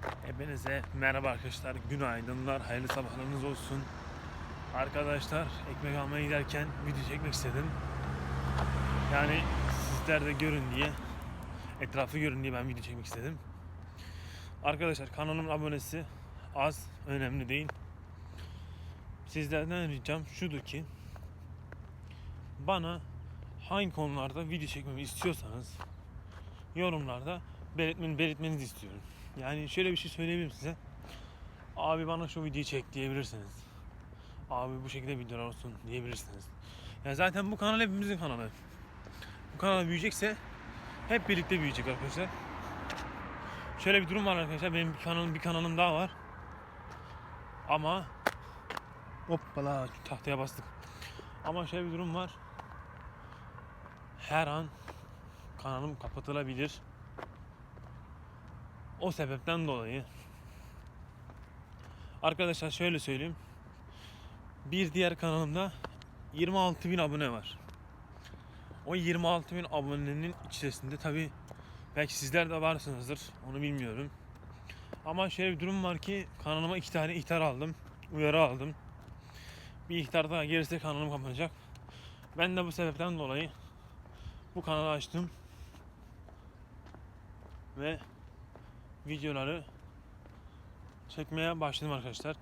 Hepinize merhaba arkadaşlar, günaydınlar, hayırlı sabahlarınız olsun. Arkadaşlar ekmek almaya giderken video çekmek istedim. Yani sizler de görün diye, etrafı görün diye ben video çekmek istedim. Arkadaşlar kanalımın abonesi az, önemli değil. Sizlerden ricam şudur ki bana hangi konularda video çekmemi istiyorsanız yorumlarda belirtmeni, belirtmenizi istiyorum. Yani şöyle bir şey söyleyebilirim size. Abi bana şu videoyu çek diyebilirsiniz. Abi bu şekilde videolar olsun diyebilirsiniz. Ya zaten bu kanal hepimizin kanalı. Bu kanal büyüyecekse hep birlikte büyüyecek arkadaşlar. Şöyle bir durum var arkadaşlar. Benim bir kanalım bir kanalım daha var. Ama hoppala tahtaya bastık. Ama şöyle bir durum var. Her an kanalım kapatılabilir. O sebepten dolayı arkadaşlar şöyle söyleyeyim. Bir diğer kanalımda 26 bin abone var. O 26 bin abonenin içerisinde tabi belki sizler de varsınızdır. Onu bilmiyorum. Ama şöyle bir durum var ki kanalıma iki tane ihtar aldım. Uyarı aldım. Bir ihtar daha gelirse kanalım kapanacak. Ben de bu sebepten dolayı bu kanalı açtım. Ve videoları çekmeye başladım arkadaşlar.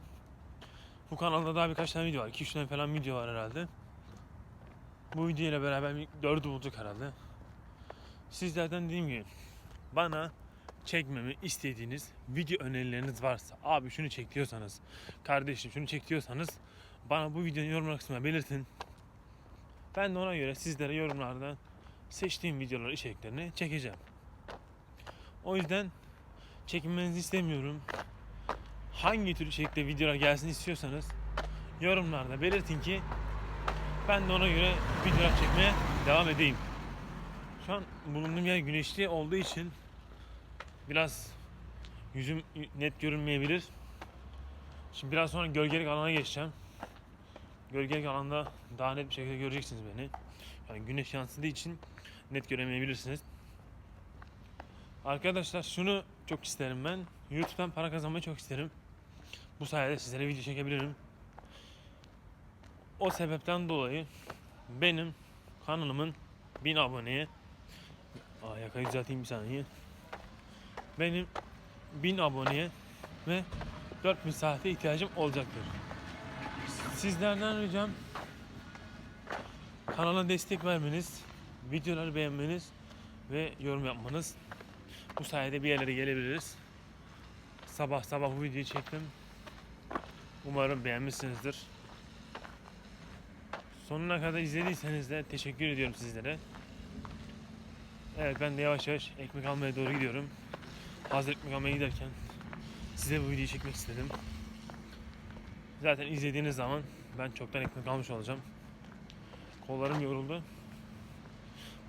Bu kanalda daha birkaç tane video var. 2-3 tane falan video var herhalde. Bu video ile beraber bir 4'ü bulduk herhalde. Sizlerden dediğim gibi bana çekmemi istediğiniz video önerileriniz varsa abi şunu çek diyorsanız kardeşim şunu çek diyorsanız bana bu videonun yorum kısmına belirtin. Ben de ona göre sizlere yorumlardan seçtiğim videoları içeriklerini çekeceğim. O yüzden çekinmenizi istemiyorum. Hangi tür içerikte videolar gelsin istiyorsanız yorumlarda belirtin ki ben de ona göre videolar çekmeye devam edeyim. Şu an bulunduğum yer güneşli olduğu için biraz yüzüm net görünmeyebilir. Şimdi biraz sonra gölgelik alana geçeceğim. Gölgelik alanda daha net bir şekilde göreceksiniz beni. Yani güneş yansıdığı için net göremeyebilirsiniz. Arkadaşlar şunu çok isterim ben. YouTube'dan para kazanmayı çok isterim. Bu sayede sizlere video çekebilirim. O sebepten dolayı benim kanalımın 1000 aboneye Aa, yakayı düzelteyim bir saniye. Benim 1000 aboneye ve 4000 saate ihtiyacım olacaktır. Sizlerden ricam kanala destek vermeniz, videoları beğenmeniz ve yorum yapmanız. Bu sayede bir yerlere gelebiliriz. Sabah sabah bu videoyu çektim. Umarım beğenmişsinizdir. Sonuna kadar izlediyseniz de teşekkür ediyorum sizlere. Evet ben de yavaş yavaş ekmek almaya doğru gidiyorum. Hazır ekmek almaya giderken size bu videoyu çekmek istedim. Zaten izlediğiniz zaman ben çoktan ekmek almış olacağım. Kollarım yoruldu.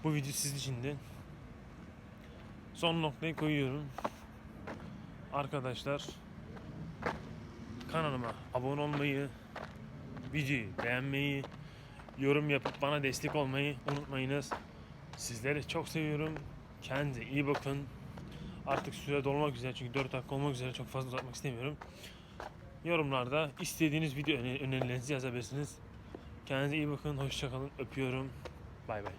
Bu video sizin içindi. Son noktayı koyuyorum. Arkadaşlar kanalıma abone olmayı, videoyu beğenmeyi, yorum yapıp bana destek olmayı unutmayınız. Sizleri çok seviyorum. Kendinize iyi bakın. Artık süre dolmak üzere çünkü 4 dakika olmak üzere çok fazla uzatmak istemiyorum. Yorumlarda istediğiniz video öne- önerilerinizi yazabilirsiniz. Kendinize iyi bakın. Hoşçakalın. Öpüyorum. Bay bay.